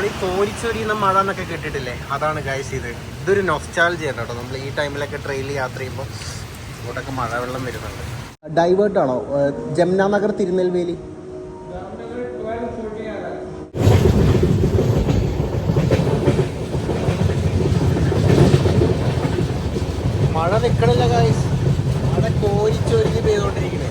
നമ്മൾ ഈ തോരിച്ചൊരിയുന്ന മഴ എന്നൊക്കെ കേട്ടിട്ടില്ലേ? അതാണ് ഗൈസ് ഇത്. ഇതൊരു നൊസ്റ്റാൾജിയാണ് കേട്ടോ. നമ്മൾ ഈ ടൈമിലൊക്കെ ട്രെയിനിൽ യാത്ര ചെയ്യുമ്പോൾ ഇങ്ങോട്ടൊക്കെ മഴവെള്ളം വരുന്നുണ്ട്. ഡൈവേർട്ട് ആണോ? ജമുന നഗർ തിരുനെൽവേലി? മഴ നിൽക്കണില്ല ഗൈസ് മഴ കോരിച്ചൊരിഞ്ഞ് പെയ്തുകൊണ്ടിരിക്കുന്നത്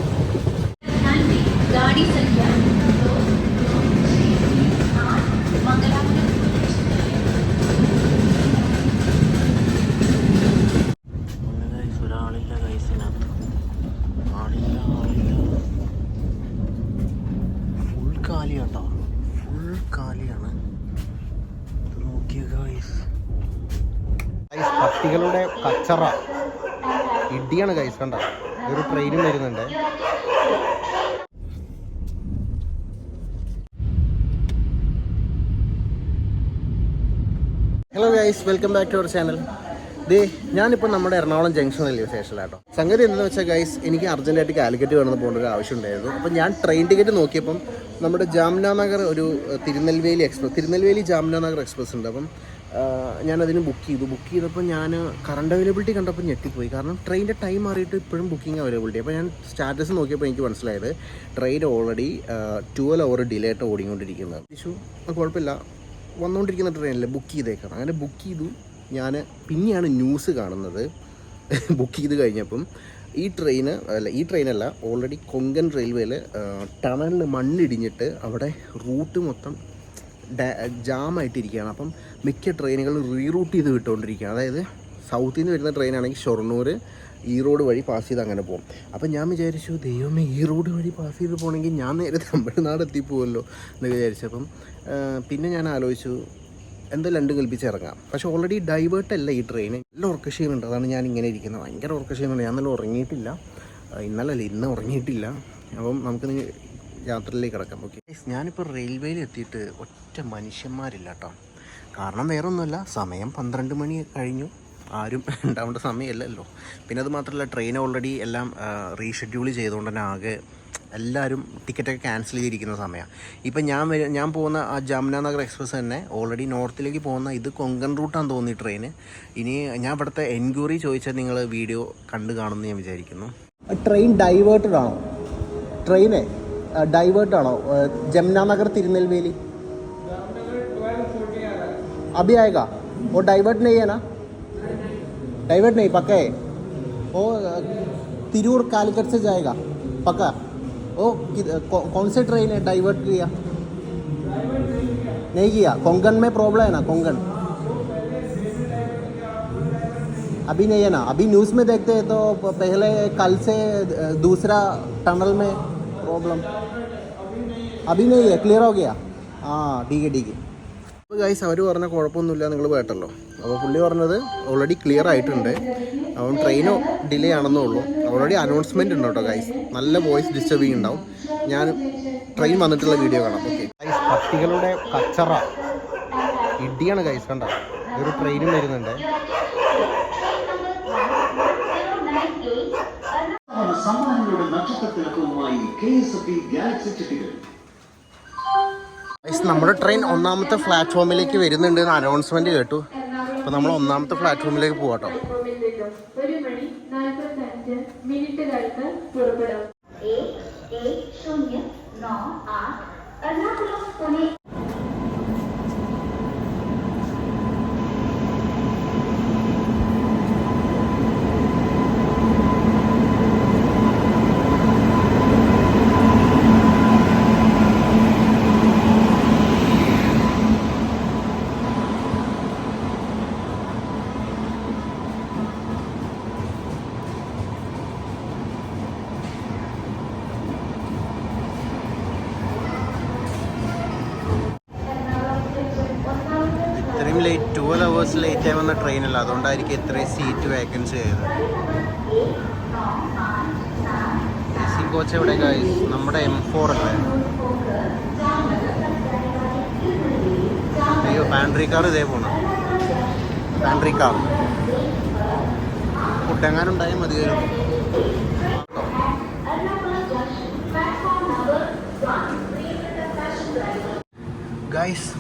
ഇടിയാണ് ഗൈസ് കണ്ട? ഒരു ട്രെയിൻ വരുന്നുണ്ട്. Hello guys welcome back to our channel ദേ ഞാനിപ്പോൾ നമ്മുടെ എറണാകുളം ജംഗ്ഷൻ റെയിൽവേ സ്റ്റേഷനിലാട്ടോ. സംഗതി എന്താണെന്ന് വെച്ചാൽ ഗൈസ് എനിക്ക് അർജന്റായിട്ട് കാലിക്കറ്റ് വേണമെന്ന് പോകേണ്ട ഒരു ആവശ്യം ഉണ്ടായിരുന്നു. അപ്പോൾ ഞാൻ ട്രെയിൻ ടിക്കറ്റ് നോക്കിയപ്പം നമ്മുടെ ജാംന നഗർ ഒരു തിരുനെൽവേലി എക്സ്പ്രസ് തിരുനെൽവേലി ജാംന നഗർ എക്സ്പ്രസ് ഉണ്ട്. അപ്പം ഞാനതിന് ബുക്ക് ചെയ്തു. ബുക്ക് ചെയ്തപ്പോൾ ഞാൻ കറണ്ട് അവൈലബിലിറ്റി കണ്ടപ്പോൾ ഞെട്ടിപ്പോയി. കാരണം ട്രെയിനിന്റെ ടൈം മാറിയിട്ട് ഇപ്പോഴും ബുക്കിംഗ് അവൈലബിലിറ്റി അപ്പോൾ ഞാൻ സ്റ്റാറ്റസ് നോക്കിയപ്പോൾ എനിക്ക് മനസ്സിലായത് train already twelve hour delay ആയിട്ട് ഓടിക്കൊണ്ടിരിക്കുന്നത്. ഇഷ്യൂ കുഴപ്പമില്ല. വന്നുകൊണ്ടിരിക്കുന്ന ട്രെയിനിൽ ബുക്ക് ചെയ്തേക്കണം അങ്ങനെ ബുക്ക് ചെയ്തു. ഞാൻ പിന്നെയാണ് ന്യൂസ് കാണുന്നത്. ബുക്ക് ചെയ്ത് കഴിഞ്ഞപ്പം ഈ ട്രെയിന് അല്ല ഈ ട്രെയിനല്ല ഓൾറെഡി കൊങ്കൺ റെയിൽവേയിൽ ടണലിൽ മണ്ണിടിഞ്ഞിട്ട് അവിടെ റൂട്ട് മൊത്തം ജാമായിട്ടിരിക്കുകയാണ്. അപ്പം മിക്ക ട്രെയിനുകളും റീറൂട്ട് ചെയ്ത് വിട്ടുകൊണ്ടിരിക്കുകയാണ്. അതായത് സൗത്തിൽ നിന്ന് വരുന്ന ട്രെയിനാണെങ്കിൽ ഷൊർണൂർ ഈ റോഡ് വഴി പാസ് ചെയ്ത് അങ്ങനെ പോകും അപ്പം ഞാൻ വിചാരിച്ചു ദൈവമേ ഈ റോഡ് വഴി പാസ് ചെയ്ത് പോകണമെങ്കിൽ ഞാൻ നേരെ തമിഴ്നാട് എത്തിപ്പോവല്ലോ എന്ന് വിചാരിച്ചപ്പം പിന്നെ ഞാൻ ആലോചിച്ചു എന്താ രണ്ട് കൽപ്പിച്ച് ഇറങ്ങാം. പക്ഷെ ഓൾറെഡി ഡൈവേർട്ട് അല്ല ഈ ട്രെയിൻ നല്ല ഉറക്കക്ഷീണുണ്ട് അതാണ് ഞാൻ ഇങ്ങനെ ഇരിക്കുന്നത്. ഭയങ്കര ഉറക്കക്ഷീണുണ്ട് ഞാൻ നല്ല ഉറങ്ങിയിട്ടില്ല. ഇന്നലെ അല്ല ഇന്ന് ഉറങ്ങിയിട്ടില്ല. അപ്പം നമുക്ക് യാത്രയിലേക്ക് കിടക്കാം. ഓക്കെ ഞാനിപ്പോൾ റെയിൽവേയിൽ എത്തിയിട്ട് ഒറ്റ മനുഷ്യന്മാരില്ല കേട്ടോ കാരണം വേറെ ഒന്നുമല്ല സമയം പന്ത്രണ്ട് മണി കഴിഞ്ഞു. ആരും ഉണ്ടാവേണ്ട സമയമല്ലല്ലോ. പിന്നെ അത് മാത്രമല്ല ട്രെയിൻ ഓൾറെഡി എല്ലാം റീഷെഡ്യൂൾ ചെയ്തുകൊണ്ട് തന്നെ ആകെ എല്ലാവരും ടിക്കറ്റൊക്കെ ക്യാൻസൽ ചെയ്തിരിക്കുന്ന സമയമാണ് ഇപ്പം ഞാൻ വര- ഞാൻ പോകുന്ന ആ ജമുന നഗർ എക്സ്പ്രസ് തന്നെ ഓൾറെഡി നോർത്തിലേക്ക് പോകുന്ന ഇത് കൊങ്കൺ റൂട്ടാന്ന് തോന്നി ട്രെയിന് ഇനി ഞാൻ ഇവിടുത്തെ എൻക്വയറി ചോദിച്ചാൽ നിങ്ങൾ വീഡിയോ കണ്ടു കാണുമെന്ന് ഞാൻ വിചാരിക്കുന്നു ട്രെയിൻ ഡൈവേർട്ടഡ് ആണോ ട്രെയിനെ ഡൈവേർട്ട് ആണോ ജമുന നഗർ തിരുനെൽവേലി अभी आएगा वो डाइवर्ट नहीं है ना डाइवर्ट नहीं पक्का है वो अ, तिरूर कालीकट से जाएगा पक्का वो कि- कौ, कौन से ट्रेन है डाइवर्ट किया नहीं किया कोंकण में प्रॉब्लम है ना कोंकण अभी नहीं है ना अभी न्यूज़ में देखते हैं तो प- पहले कल से अ, दूसरा टनल में प्रॉब्लम अभी नहीं है क्लियर हो गया हाँ ठीक है ठीक है അപ്പോൾ ഗൈസ് അവർ പറഞ്ഞ കുഴപ്പമൊന്നുമില്ല നിങ്ങൾ കേട്ടല്ലോ അപ്പോൾ പുള്ളി പറഞ്ഞത് ഓൾറെഡി ക്ലിയർ ആയിട്ടുണ്ട് അപ്പം ട്രെയിനോ ഡിലേ ആണെന്നേ ഉള്ളൂ. ഓൾറെഡി അനൗൺസ്മെന്റ് ഉണ്ട് കേട്ടോ ഗൈസ് നല്ല വോയിസ് ഡിസ്റ്റർബിങ് ഉണ്ടാവും. ഞാൻ ട്രെയിൻ വന്നിട്ടുള്ള വീഡിയോ കാണാം. ഓക്കെ ഗൈസ് പട്ടികളുടെ കച്ചറ. ഇടിയാണ് ഗൈസ് കണ്ട. ഒരു ട്രെയിനും വരുന്നുണ്ട്. സമ്മാനങ്ങളുടെ നക്ഷത്രത്തിലക്കവുമായി കെ എസ് എഫ് ഗാലക്സി ചിട്ടികൾ നമ്മുടെ ട്രെയിൻ ഒന്നാമത്തെ പ്ലാറ്റ്ഫോമിലേക്ക് വരുന്നുണ്ട് എന്ന് അനൗൺസ്മെന്റ് കേട്ടു. അപ്പോൾ നമ്മൾ ഒന്നാമത്തെ പ്ലാറ്റ്ഫോമിലേക്ക് പ്ലാറ്റ്ഫോമിൽ നിന്നും ഒരു മണി നാൽപ്പത്തഞ്ച് മിനിറ്റുകൾക്ക് പുറപ്പെടും. ലേറ്റായി ലേറ്റ് ആയി വന്ന ട്രെയിനല്ല. അതുകൊണ്ടായിരിക്കും ഇത്രയും സീറ്റ് വേക്കൻസി സി കോച്ച് എവിടെ ഗൈസ് നമ്മുടെ എം ഫോർ അല്ലേ? അയ്യോ പാൻട്രി കാർ ഇതേ പോണം. പാൻട്രി കാർ കുട്ടങ്ങാനുണ്ടായാൽ മതിയായിരുന്നു.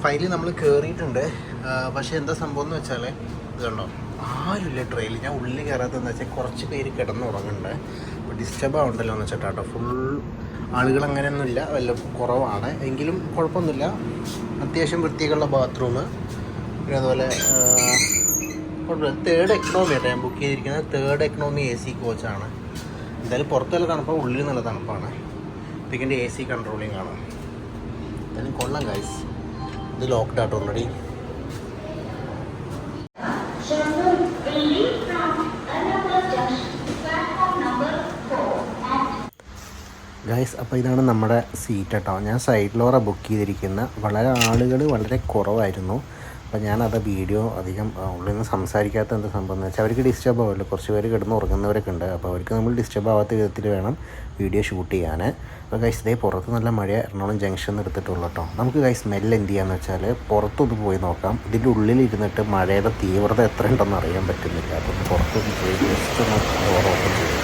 ഫൈനലി നമ്മൾ കയറിയിട്ടുണ്ട് പക്ഷേ എന്താ സംഭവം എന്ന് വെച്ചാൽ ഇതുണ്ടോ? ആരുമില്ല ട്രെയിനിൽ ഞാൻ ഉള്ളിൽ കയറാത്തതെന്ന് വെച്ചാൽ കുറച്ച് പേര് കിടന്നുറങ്ങുന്നുണ്ട്. അപ്പോൾ ഡിസ്റ്റർബ് ആവണ്ടല്ലോ എന്ന് വെച്ചിട്ടാ കേട്ടോ ഫുൾ ആളുകൾ അങ്ങനെയൊന്നുമില്ല വല്ല കുറവാണ്. എങ്കിലും കുഴപ്പമൊന്നുമില്ല. അത്യാവശ്യം വൃത്തിയൊക്കെയുള്ള ബാത്റൂം പിന്നെ അതുപോലെ തേർഡ് എക്കണോമി ആട്ടോ ഞാൻ ബുക്ക് ചെയ്തിരിക്കുന്നത്. തേർഡ് എക്കണോമി എ സി കോച്ചാണ് എന്തായാലും പുറത്തുള്ള തണുപ്പാണ് ഉള്ളിൽ നല്ല തണുപ്പാണ്. ഇതിന്റെ എ സി കൺട്രോളിങ് ആണ്. എന്തായാലും കൊള്ളാം ഗൈസ് ഇത് ലോക്ക്ഡ് ആട്ടോ already Shannur will leave from Ernakulam Junction, platform 4 at guys അപ്പോൾ ഇതാണ് നമ്മുടെ സീറ്റ് കേട്ടോ ഞാൻ സൈഡിലോറ ബുക്ക് ചെയ്തിരിക്കുന്ന വളരെ ആളുകൾ വളരെ കുറവായിരുന്നു. അപ്പോൾ ഞാനത് വീഡിയോ അധികം ഉള്ളിൽ നിന്ന് സംസാരിക്കാത്ത എന്താ സംഭവം എന്ന് വെച്ചാൽ അവർക്ക് ഡിസ്റ്റർബ് ആവില്ല. കുറച്ച് പേര് കിടന്ന് ഉറങ്ങുന്നവരൊക്കെ ഉണ്ട്. അപ്പോൾ അവർക്ക് നമ്മൾ ഡിസ്റ്റർബ് ആവാത്ത വിധത്തിൽ വേണം വീഡിയോ ഷൂട്ട് ചെയ്യാൻ അപ്പോൾ ഗൈസ് ഇതേ പുറത്ത് നല്ല മഴ എറണാകുളം ജംഗ്ഷൻ എടുത്തിട്ടുള്ളൂ കേട്ടോ. നമുക്ക് ഗൈസ് സ്മെല്ല് എന്ത് ചെയ്യാന്ന് വെച്ചാൽ പുറത്തൊന്ന് പോയി നോക്കാം. ഇതിന്റെ ഉള്ളിൽ ഇരുന്നിട്ട് മഴയുടെ തീവ്രത എത്ര ഉണ്ടെന്ന് അറിയാൻ പറ്റുന്നില്ല. അപ്പോൾ പുറത്തൊന്ന് പോയി ജസ്റ്റ് ഒന്ന് ഡോർ ഓപ്പൺ ചെയ്യും.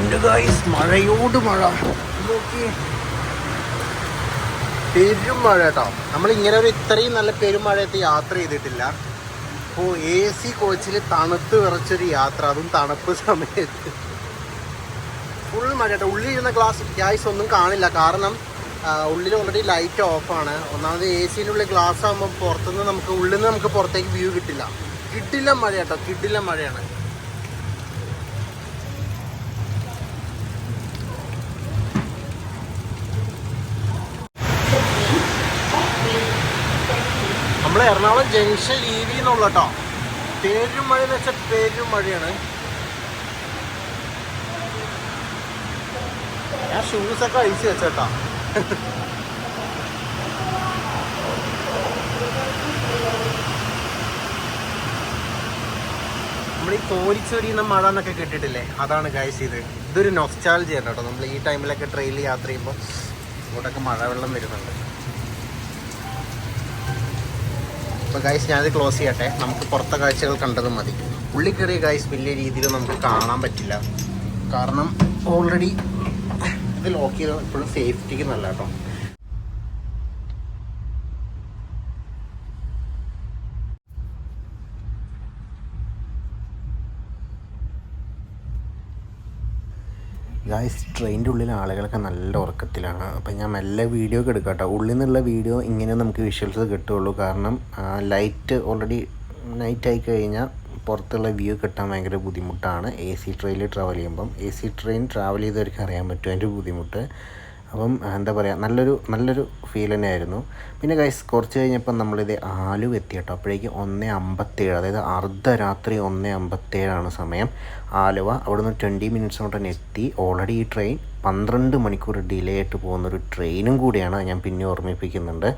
എന്റെ ഗായ്സ് മഴയോട് മഴ. നോക്കി. പെരും മഴ കേട്ടോ. നമ്മൾ ഇങ്ങനെ ഒരു ഇത്രയും നല്ല പെരുമഴയത്ത് യാത്ര ചെയ്തിട്ടില്ല. അപ്പോൾ എ സി കോച്ചിൽ തണുത്ത് വിറച്ചൊരു യാത്ര. അതും തണുപ്പ് സമയത്ത്. ഫുൾ മഴ ഇരുന്ന ഗ്ലാസ് ഗ്യാസ് ഒന്നും കാണില്ല. കാരണം ഉള്ളിൽ ഓൾറെഡി ലൈറ്റ് ഓഫാണ് ഒന്നാമത് എ സിയിലുള്ള ഗ്ലാസ് ആകുമ്പോൾ പുറത്തുനിന്ന് നമുക്ക് ഉള്ളിൽ നിന്ന് നമുക്ക് പുറത്തേക്ക് വ്യൂ കിട്ടില്ല. കിട്ടില്ല മഴ കേട്ടോ. കിട്ടില്ല മഴയാണ്. നമ്മൾ എറണാകുളം ജംഗ്ഷൻ ലീവ് ചെയ്യുന്നുള്ളൂ കേട്ടോ പേരും മഴ എന്ന് വെച്ചാൽ പേരും മഴയാണ് ഞാൻ ഷൂസ് ഒക്കെ അഴിച്ചു വെച്ചേട്ടാ. നമ്മൾ ഈ കോരിച്ചൊരിയുന്ന മഴ എന്നൊക്കെ കിട്ടിയിട്ടില്ലേ അതാണ് ഗൈസ് ഇത്. ഇതൊരു നൊസ്റ്റാൾജി ആണ് കേട്ടോ. നമ്മൾ ഈ ടൈമിലൊക്കെ ട്രെയിനിൽ യാത്ര ചെയ്യുമ്പോൾ ഇങ്ങോട്ടൊക്കെ മഴവെള്ളം വരുന്നുണ്ട്. അപ്പോൾ ഗൈസ് ഞാനത് ക്ലോസ് ചെയ്യട്ടെ. നമുക്ക് പുറത്തെ കാഴ്ചകൾ കണ്ടത് മതി. ഉള്ളിൽ കയറിയ ഗൈസ് വലിയ രീതിയിൽ നമുക്ക് കാണാൻ പറ്റില്ല. കാരണം ഓൾറെഡി ഇത് ലോക്ക് ചെയ്ത് എപ്പോഴും സേഫ്റ്റിക്ക് നല്ല കേട്ടോ ഗായ്സ് ട്രെയിനിന്റെ ഉള്ളിൽ ആളുകളൊക്കെ നല്ല ഉറക്കത്തിലാണ്. അപ്പം ഞാൻ മെല്ലെ വീഡിയോ ഒക്കെ എടുക്കാം കേട്ടോ ഉള്ളിൽ നിന്നുള്ള വീഡിയോ ഇങ്ങനെ നമുക്ക് വിഷ്വൽസ് കിട്ടുള്ളൂ. കാരണം ലൈറ്റ് ഓൾറെഡി നൈറ്റ് ആയി കഴിഞ്ഞാൽ പുറത്തുള്ള വ്യൂ കിട്ടാൻ ഭയങ്കര ബുദ്ധിമുട്ടാണ്. എ സി ട്രെയിനിൽ ട്രാവൽ ചെയ്യുമ്പം എ സി ട്രെയിൻ ട്രാവൽ ചെയ്തവർക്ക് അറിയാൻ പറ്റും അതിന്റെ ബുദ്ധിമുട്ട്. അപ്പം എന്താ പറയുക നല്ലൊരു നല്ലൊരു ഫീൽ തന്നെയായിരുന്നു. പിന്നെ കൈസ് കുറച്ച് കഴിഞ്ഞപ്പം നമ്മളിത് ആലു എത്തി കേട്ടോ അപ്പോഴേക്ക് ഒന്ന് അമ്പത്തേഴ് അതായത് അർദ്ധരാത്രി ഒന്ന് അമ്പത്തേഴാണ് സമയം. ആലുവ അവിടെ നിന്ന് ട്വന്റി മിനിറ്റ്സ് കൊണ്ട് തന്നെ എത്തി. ഓൾറെഡി ഈ ട്രെയിൻ പന്ത്രണ്ട് മണിക്കൂർ ഡിലേ ആയിട്ട് പോകുന്നൊരു ട്രെയിനും കൂടിയാണ് ഞാൻ പിന്നെ ഓർമ്മിപ്പിക്കുന്നുണ്ട്.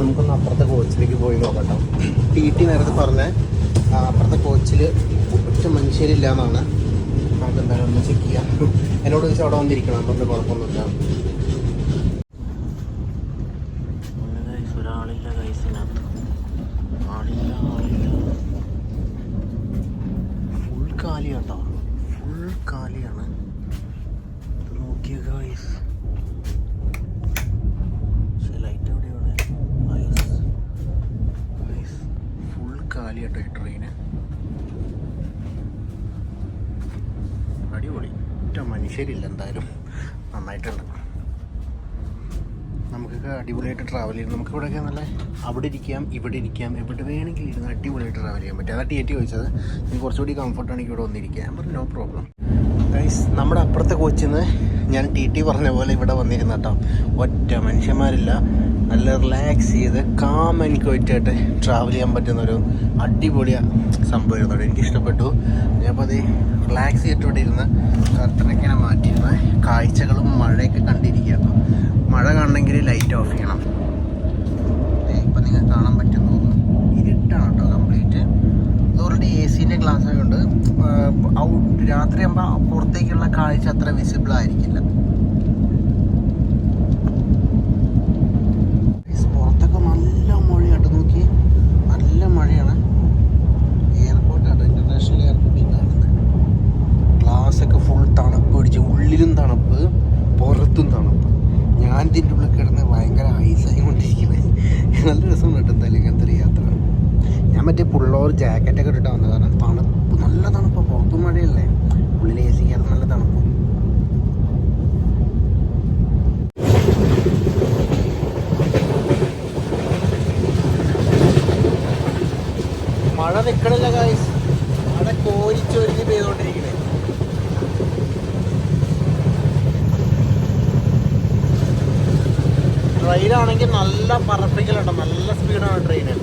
നമുക്കൊന്ന് അപ്പുറത്തെ കോച്ചിലേക്ക് പോയി നോക്കട്ടോ. ടി ടി നേരത്തെ പറഞ്ഞ അപ്പുറത്തെ കോച്ചിൽ ഒറ്റ മനുഷ്യരില്ല എന്നാണ് എന്തായാലും ഒന്ന് ചെക്ക് ചെയ്യാം. എന്നോട് ചോദിച്ചാൽ അവിടെ വന്നിരിക്കണം അതുകൊണ്ട് കുഴപ്പമൊന്നുമില്ല. ഒരാളില്ല ഫുൾ കാലിയാട്ടോ. ഫുൾ കാലിയാണ്. നോക്കിയ ഗൈസ് പക്ഷേ ലൈറ്റ് എവിടെയാണ് കാലിയാട്ടോ ട്രെയിന് അടിപൊളി. ഒറ്റ മനുഷ്യരില്ല എന്തായാലും. നന്നായിട്ടുണ്ട്. നമുക്കൊക്കെ അടിപൊളിയായിട്ട് ട്രാവൽ ചെയ്യണം നമുക്ക് ഇവിടെയൊക്കെ നല്ല അവിടെ ഇരിക്കാം ഇവിടെ ഇരിക്കാം എവിടെ വേണമെങ്കിലും ഇരുന്ന് അടിപൊളിയായിട്ട് ട്രാവൽ ചെയ്യാൻ പറ്റും. അതാ ടി ചോദിച്ചത്. എനിക്ക് കുറച്ചുകൂടി കംഫർട്ടാണെങ്കിൽ ഇവിടെ വന്നിരിക്കാം ഞാൻ പറഞ്ഞു നോ പ്രോബ്ലം ഗൈസ് നമ്മുടെ അപ്പുറത്തെ കോച്ചിന്ന് ഞാൻ ടി ടി പറഞ്ഞ പോലെ ഇവിടെ വന്നിരുന്ന കേട്ടോ. ഒറ്റ മനുഷ്യന്മാരില്ല. നല്ല റിലാക്സ് ചെയ്ത് കാം ആൻഡ് ക്വൈറ്റായിട്ട് ട്രാവൽ ചെയ്യാൻ പറ്റുന്ന ഒരു അടിപൊളി സംഭവമായിരുന്നു. അവിടെ എനിക്ക് ഇഷ്ടപ്പെട്ടു ഞാനപ്പോൾ അത് റിലാക്സ് ചെയ്തിട്ടോടെ ഇരുന്ന് കർട്ടനൊക്കെ ഇങ്ങനെ കാഴ്ചകളും മഴയൊക്കെ കണ്ടിരിക്കുക മഴ കാണണമെങ്കിൽ ലൈറ്റ് ഓഫ് ചെയ്യണം. ഇപ്പം നിങ്ങൾക്ക് കാണാൻ പറ്റും ഇരുട്ടാണ് കേട്ടോ കംപ്ലീറ്റ് ഓൾറെഡി എ സീന്റെ ഗ്ലാസ് ഉണ്ട് ഔട്ട് രാത്രിയാകുമ്പോൾ പുറത്തേക്കുള്ള കാഴ്ച അത്ര വിസിബിൾ ആയിരിക്കില്ല Guys, പുറത്തൊക്കെ നല്ല മഴയാട്ടോ നോക്കി നല്ല മഴയാണ് എയർപോർട്ടാണ് ഇന്റർനാഷണൽ എയർപോർട്ടിൽ കാണുന്നത് ഗ്ലാസ് ഉള്ളിലും തണുപ്പ് പുറത്തും തണുപ്പ്. ഞാൻ ഇതിന്റെ ഉള്ളിൽ കിടന്ന് ഭയങ്കര ഐസായി കൊണ്ടിരിക്കുന്നത് നല്ല രസം കേട്ടോ എന്തായാലും ഇങ്ങനത്തെ ഒരു യാത്ര. ഞാൻ മറ്റേ പുള്ളോർ ജാക്കറ്റൊക്കെ ഇട്ടിട്ട് വന്നത്. കാരണം തണുപ്പ് നല്ല തണുപ്പ്. പുറത്തും മഴയല്ലേ. ഉള്ളിൽ എ സിക്കകത്ത് നല്ല തണുപ്പ്. മഴ നിൽക്കണില്ല കായ്സ് അവിടെ കോരിച്ചൊരുങ്ങി പെയ്തുകൊണ്ടിരിക്കണേ ട്രെയിനാണെങ്കിൽ നല്ല പറപ്പിക്കലുണ്ട് നല്ല സ്പീഡാണ് ട്രെയിന്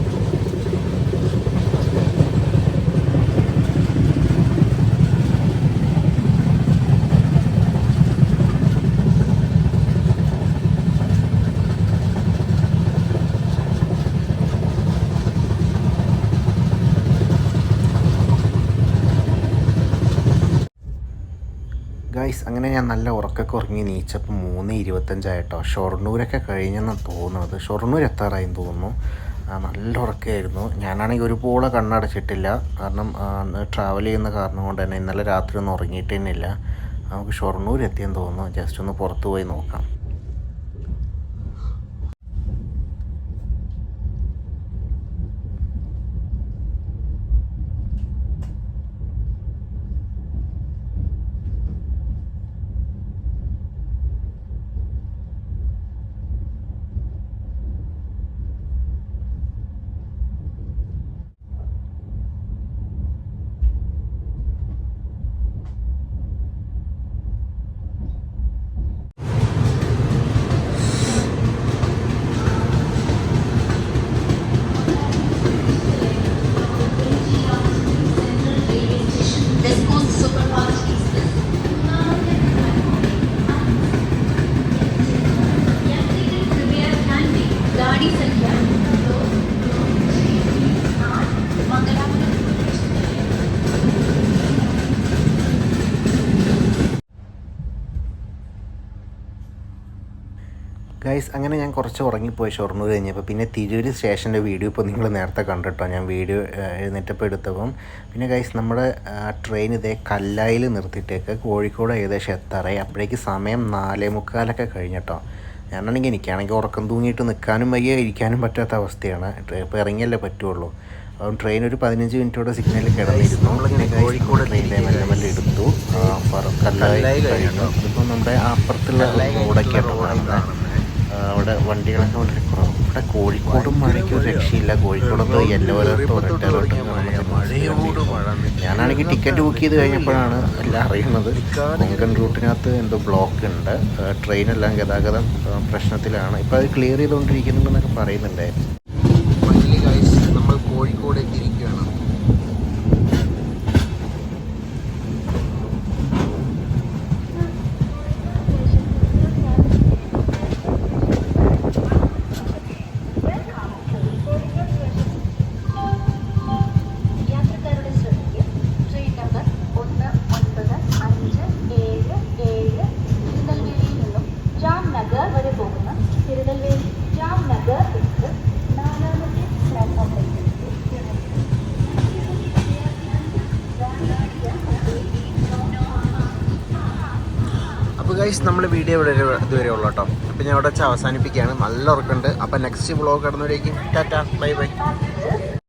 ഗൈസ് അങ്ങനെ ഞാൻ നല്ല ഉറക്കൊക്കെ ഉറങ്ങി നീച്ചപ്പോൾ മൂന്ന് ഇരുപത്തഞ്ചായിട്ടോ. ഷൊർണൂരൊക്കെ കഴിഞ്ഞെന്നാണ് തോന്നുന്നത്. ഷൊർണൂർ എത്താറായെന്ന് തോന്നുന്നു. നല്ല ഉറക്കമായിരുന്നു ഞാനാണെങ്കിൽ ഒരു പോളെ കണ്ണടച്ചിട്ടില്ല. കാരണം ട്രാവൽ ചെയ്യുന്ന കാരണം കൊണ്ട് തന്നെ ഇന്നലെ രാത്രി ഒന്നും ഉറങ്ങിയിട്ട് നമുക്ക് ഷൊർണൂർ എത്തിയെന്ന് തോന്നുന്നു. ജസ്റ്റ് ഒന്ന് പുറത്ത് പോയി നോക്കാം. ഗൈസ് അങ്ങനെ ഞാൻ കുറച്ച് ഉറങ്ങിപ്പോയി ഷൊർണൂർ കഴിഞ്ഞപ്പോൾ. പിന്നെ തിരൂർ സ്റ്റേഷന്റെ വീഡിയോ ഇപ്പോൾ നിങ്ങൾ നേരത്തെ കണ്ടിട്ടോ? ഞാൻ വീഡിയോ എഴുന്നേറ്റപ്പോൾ എടുത്തപ്പം. പിന്നെ ഗൈസ് നമ്മുടെ ട്രെയിൻ ഇതേ കല്ലായിൽ നിർത്തിയിട്ടേക്ക്. കോഴിക്കോട് ഏകദേശം എത്താറായി. അപ്പോഴേക്ക് സമയം നാലേ മുക്കാലൊക്കെ കഴിഞ്ഞിട്ടോ. ഞാനാണെങ്കിൽ എനിക്കാണെങ്കിൽ ഉറക്കം തൂങ്ങിയിട്ട് നിൽക്കാനും വയ്യ ഇരിക്കാനും പറ്റാത്ത അവസ്ഥയാണ്. ഇപ്പോൾ ഇറങ്ങിയല്ലേ പറ്റുള്ളൂ. അപ്പം ട്രെയിൻ ഒരു പതിനഞ്ച് മിനിറ്റോടെ സിഗ്നലിൽ കിടന്നിരുന്നു. പിന്നെ കോഴിക്കോട് ട്രെയിനിലെ മെല്ലെ മെല്ലെ എടുത്തു. കല്ലായി കഴിഞ്ഞു. ഇപ്പം നമ്മുടെ അപ്പുറത്തുള്ള റോഡൊക്കെ ആയിട്ട് അവിടെ വണ്ടികളൊക്കെ വളരെ കുറവ് ഇവിടെ കോഴിക്കോടും മഴയ്ക്ക് ഒരു രക്ഷയില്ല കോഴിക്കോടൊക്കെ യെല്ലോ അലർട്ടോ റെഡ് അലർട്ടോ ഞാനാണെങ്കിൽ ടിക്കറ്റ് ബുക്ക് ചെയ്ത് കഴിഞ്ഞപ്പോഴാണ് എല്ലാം അറിയുന്നത്. കൊങ്കൺ റൂട്ടിനകത്ത് എന്തോ ബ്ലോക്ക് ഉണ്ട്. ട്രെയിനെല്ലാം ഗതാഗതം പ്രശ്നത്തിലാണ്. ഇപ്പോൾ അത് ക്ലിയർ ചെയ്തുകൊണ്ടിരിക്കുന്നുണ്ടെന്നൊക്കെ പറയുന്നുണ്ടായിരുന്നു നമ്മൾ കോഴിക്കോട് എത്തിയിരിക്കുകയാണ് യാത്രക്കാരുടെ ശ്രദ്ധയ്ക്ക് ട്രെയിൻ നമ്പർ ഒന്ന് ഒൻപത് അഞ്ച് ഏഴ് ഏഴ് തിരുനെൽവേലിയിൽ നിന്നും ജാംനഗർ വരെ പോകുന്ന തിരുനെൽവേലി ജാംനഗർ എക്സ്പ്രസ് നാലാമത്തെ പ്ലാറ്റ്ഫോമിലേക്ക് അപ്പോൾ ഗൈസ് നമ്മൾ വീഡിയോ ഇവിടെ വരെ- ഇതുവരെ ഉള്ളൂ കേട്ടോ. അപ്പോൾ ഞാൻ അവിടെ വെച്ച് അവസാനിപ്പിക്കുകയാണ്. നല്ല ഉറക്കമുണ്ട്. അപ്പോൾ നെക്സ്റ്റ് വ്ളോഗ് കടന്നവരേക്കും. ടാറ്റ. Bye bye.